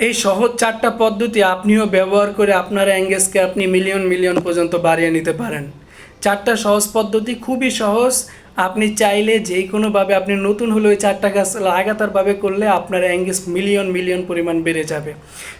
এই সহজ চারটা পদ্ধতি আপনিও ব্যবহার করে আপনার অ্যাঙ্গেজকে আপনি মিলিয়ন মিলিয়ন পর্যন্ত বাড়িয়ে নিতে পারেন। চারটা সহজ পদ্ধতি খুবই সহজ আপনি চাইলে যে কোনোভাবে আপনি নতুন হলে ওই চারটা গাছ লাগাতারভাবে করলে আপনার অ্যাঙ্গেজ মিলিয়ন মিলিয়ন পরিমাণ বেড়ে যাবে।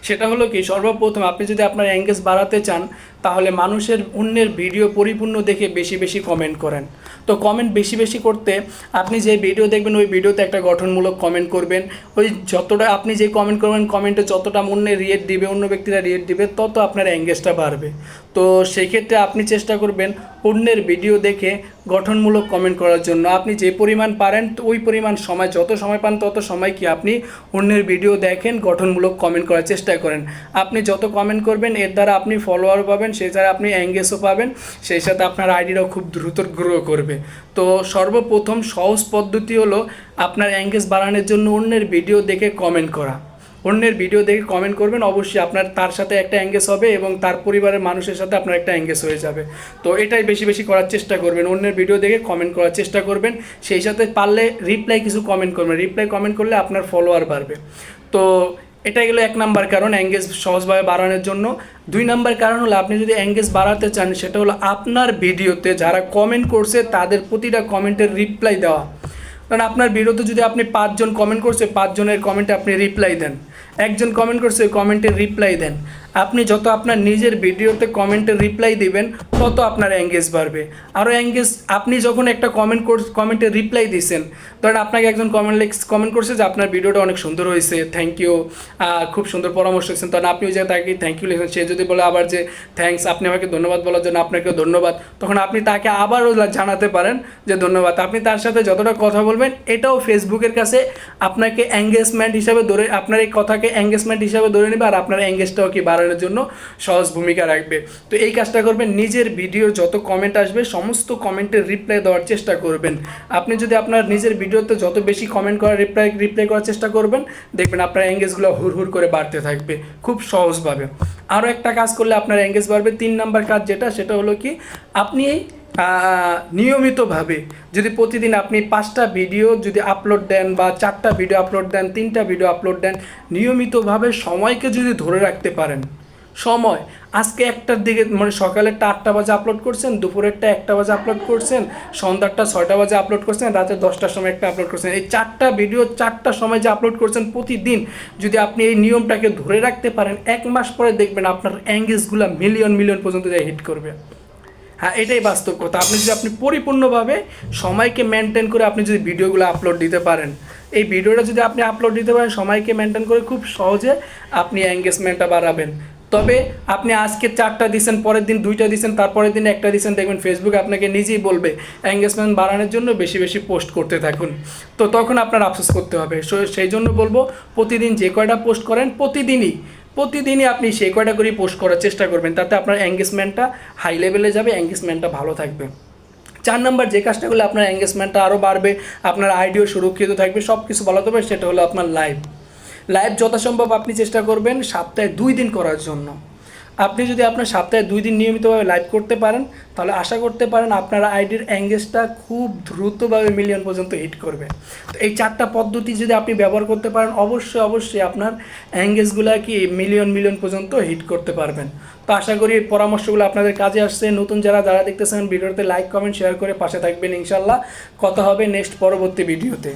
সেটা হলো কি, সর্বপ্রথম আপনি যদি আপনার অ্যাঙ্গেজ বাড়াতে চান, তাহলে মানুষের অন্যের ভিডিও পরিপূর্ণ দেখে বেশি বেশি কমেন্ট করেন। তো কমেন্ট বেশি বেশি করতে আপনি যে ভিডিও দেখবেন, ওই ভিডিওতে একটা গঠনমূলক কমেন্ট করবেন। ওই যতটা আপনি যে কমেন্ট করবেন কমেন্টে যতটা অন্য রিয়েট দিবে, অন্য ব্যক্তিরা রিয়েট দিবে, তত আপনার অ্যাঙ্গেজটা বাড়বে। তো সেক্ষেত্রে আপনি চেষ্টা করবেন অন্যের ভিডিও দেখে গঠনমূলক কমেন্ট করার জন্য। আপনি যে পরিমাণ পারেন, ওই পরিমাণ সময়, যত সময় পান তত সময় কি আপনি অন্যের ভিডিও দেখেন, গঠনমূলক কমেন্ট করার চেষ্টা করেন। আপনি যত কমেন্ট করবেন, এর দ্বারা আপনি ফলোয়ার পাবেন, সেই দ্বারা আপনি অ্যাঙ্গেজও পাবেন, সেই সাথে আপনার আইডিটাও খুব দ্রুত গ্রো করবে। তো সর্বপ্রথম সহজ পদ্ধতি হলো আপনার অ্যাঙ্গেজ বাড়ানোর জন্য অন্যের ভিডিও দেখে কমেন্ট করা। অন্যের ভিডিও দেখে কমেন্ট করবেন। অবশ্যই আপনার তার সাথে একটা অ্যাঙ্গেজ হবে এবং তার পরিবারের মানুষের সাথে আপনার একটা অ্যাঙ্গেজ হয়ে যাবে। তো এটাই বেশি বেশি করার চেষ্টা করবেন। অন্যের ভিডিও দেখে কমেন্ট করার চেষ্টা করবেন। সেই সাথে পারলে রিপ্লাই কিছু কমেন্ট করবেন। রিপ্লাই কমেন্ট করলে আপনার ফলোয়ার বাড়বে। তো এটা গেলো এক নাম্বার কারণ অ্যাঙ্গেজ সহজভাবে বাড়ানোর জন্য। দুই নাম্বার কারণ হলো, আপনি যদি অ্যাঙ্গেজ বাড়াতে চান, সেটা হলো আপনার ভিডিওতে যারা কমেন্ট করছে, তাদের প্রতিটা কমেন্টের রিপ্লাই দেওয়া। কারণ আপনার বিরুদ্ধে যদি আপনি পাঁচজন কমেন্ট করছে, পাঁচজনের কমেন্টে আপনি রিপ্লাই দেন। একজন কমেন্ট করছে কমেন্টে রিপ্লাই দেন। আপনি যত আপনার নিজের ভিডিওতে কমেন্টের রিপ্লাই দিবেন, তত আপনার অ্যাঙ্গেজ বাড়বে। আরও অ্যাঙ্গেজ আপনি যখন একটা কমেন্ট কর কমেন্টের রিপ্লাই দিয়েছেন ধরেন আপনাকে একজন কমেন্ট কমেন্ট করছে যে আপনার ভিডিওটা অনেক সুন্দর হয়েছে থ্যাংক ইউ খুব সুন্দর পরামর্শ দিচ্ছেন তখন আপনি ওই যে তাকে থ্যাংক ইউ লিখেছেন সে যদি বলে আবার যে থ্যাঙ্কস আপনি আমাকে ধন্যবাদ বলার জন্য আপনাকেও ধন্যবাদ। তখন আপনি তাকে আবারও জানাতে পারেন যে, ধন্যবাদ। আপনি তার সাথে যতটা কথা বলবেন, এটাও ফেসবুকের কাছে আপনাকে অ্যাঙ্গেজমেন্ট হিসাবে ধরে, আপনার এই কথাকে অ্যাঙ্গেজমেন্ট হিসাবে ধরে নেবে আর আপনার অ্যাঙ্গেজটাও কি বাড়ানোর জন্য সহজ ভূমিকা রাখবে। তো এই কাজটা করবেন, নিজের ভিডিও যত কমেন্ট আসবে, সমস্ত কমেন্টের রিপ্লাই দেওয়ার চেষ্টা করবেন। আপনি যদি আপনার নিজের ভিডিওতে যত বেশি কমেন্ট করার রিপ্লাই রিপ্লাই করার চেষ্টা করবেন, দেখবেন আপনার এঙ্গেজগুলো হুর হুর করে বাড়তে থাকবে, খুব সহজভাবে। আরও একটা কাজ করলে আপনার এঙ্গেজ বাড়বে, তিন নাম্বার কাজ যেটা, সেটা হলো কি, আপনি নিয়মিতভাবে যদি প্রতিদিন আপনি পাঁচটা ভিডিও যদি আপলোড দেন বা চারটা ভিডিও আপলোড দেন, তিনটা ভিডিও আপলোড দেন, নিয়মিতভাবে সময়কে যদি ধরে রাখতে পারেন, সময়। আজকে একটার দিকে মানে সকালেরটা আটটা বাজে আপলোড করছেন দুপুরেরটা একটা বাজে আপলোড করছেন সন্ধ্যারটা ছয়টা বাজে আপলোড করছেন, রাতে দশটার সময় একটা আপলোড করছেন। এই চারটা ভিডিও চারটা সময় যে আপলোড করছেন প্রতিদিন, যদি আপনি এই নিয়মটাকে ধরে রাখতে পারেন, এক মাস পরে দেখবেন আপনার অ্যাঙ্গেজগুলো মিলিয়ন মিলিয়ন পর্যন্ত যায় হিট করবে। হ্যাঁ এটাই বাস্তব কথা। আপনি যদি আপনি পরিপূর্ণভাবে সময়কে মেনটেন করে আপনি যদি ভিডিওগুলো আপলোড দিতে পারেন, এই ভিডিওটা যদি আপনি আপলোড দিতে পারেন, সময়কে মেনটেন করে খুব সহজে আপনি এঙ্গেজমেন্টটা বাড়াবেন। তবে আপনি আজকে চারটা দিচ্ছেন পরের দিন দুইটা দিচ্ছেন তারপরের দিন একটা দিচ্ছেন দেখবেন ফেসবুক আপনাকে নিজেই বলবে এঙ্গেজমেন্ট বাড়ানোর জন্য বেশি বেশি পোস্ট করতে থাকুন। তো তখন আপনার আফসোস করতে হবে। সেই জন্য বলব, প্রতিদিন যে কয়টা পোস্ট করেন, প্রতিদিনই প্রতিদিনই আপনি সেই কয়টা করেই পোস্ট করার চেষ্টা করবেন, তাতে আপনার এঙ্গেজমেন্টটা হাই লেভেলে যাবে এঙ্গেজমেন্টটা ভালো থাকবে। চার নাম্বার যে কাজটা করলে আপনার এঙ্গেজমেন্টটা আরও বাড়বে, আপনার আইডিও সুরক্ষিত থাকবে সব কিছু ভালো থাকবে, সেটা হলো আপনার লাইভ লাইভ যথাসম্ভব আপনি চেষ্টা করবেন সপ্তাহে দুই দিন করার জন্য। আপনি যদি আপনার সপ্তাহে দুই দিন নিয়মিতভাবে লাইভ করতে পারেন, তাহলে আশা করতে পারেন আপনার আইডির অ্যাঙ্গেজটা খুব দ্রুতভাবে মিলিয়ন পর্যন্ত হিট করবে। তো এই চারটা পদ্ধতি যদি আপনি ব্যবহার করতে পারেন, অবশ্যই অবশ্যই আপনার অ্যাঙ্গেজগুলো কি মিলিয়ন মিলিয়ন পর্যন্ত হিট করতে পারবেন। তো আশা করি এই পরামর্শগুলো আপনাদের কাজে আসছে। নতুন যারা যারা দেখতেছেন, ভিডিওতে লাইক কমেন্ট শেয়ার করে পাশে থাকবেন ইনশাল্লাহ কথা হবে নেক্সট পরবর্তী ভিডিওতে